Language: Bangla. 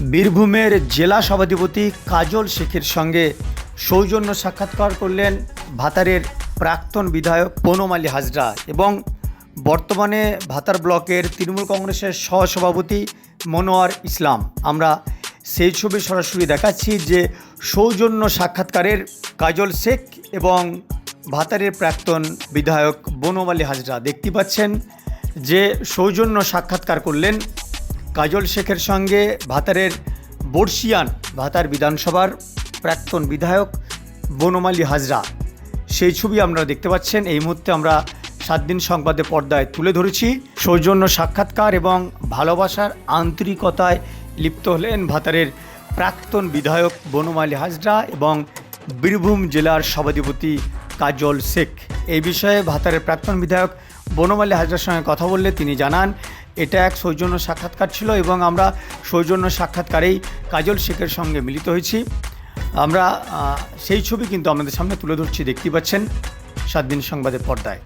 বীরভূমের জেলা সভাধিপতি কাজল শেখের সঙ্গে সৌজন্য সাক্ষাৎকার করলেন ভাতারের প্রাক্তন বিধায়ক পনম আলী হাজরা এবং বর্তমানে ভাতার ব্লকের তৃণমূল কংগ্রেসের সহসভাপতি মনোয়ার ইসলাম। আমরা সেই ছবি সরাসরি দেখাচ্ছি যে সৌজন্য সাক্ষাৎকারের কাজল শেখ এবং ভাতারের প্রাক্তন বিধায়ক বনম আলী হাজরা। দেখতে পাচ্ছেন যে সৌজন্য সাক্ষাৎকার করলেন কাজল শেখের সঙ্গে ভাতারের বর্ষিয়ান ভাতার বিধানসভার প্রাক্তন বিধায়ক বনমালী হাজরা। সেই ছবি আপনারা দেখতে পাচ্ছেন। এই মুহূর্তে আমরা সাত দিন সংবাদে পর্দায় তুলে ধরেছি। সৌজন্য সাক্ষাৎকার এবং ভালোবাসার আন্তরিকতায় লিপ্ত হলেন ভাতারের প্রাক্তন বিধায়ক বনমালী হাজরা এবং বীরভূম জেলার সভাধিপতি কাজল শেখ। এই বিষয়ে ভাতারের প্রাক্তন বিধায়ক বনমালী হাজরার সঙ্গে কথা বললে তিনি জানান এটা এক সৌজন্য সাক্ষাৎকার ছিল এবং আমরা সৌজন্য সাক্ষাৎকারেই কাজল শেখের সঙ্গে মিলিত হয়েছি। আমরা সেই ছবি কিন্তু আমাদের সামনে তুলে ধরছি, দেখতেই পাচ্ছেন, সাত দিন সংবাদের পর্দায়।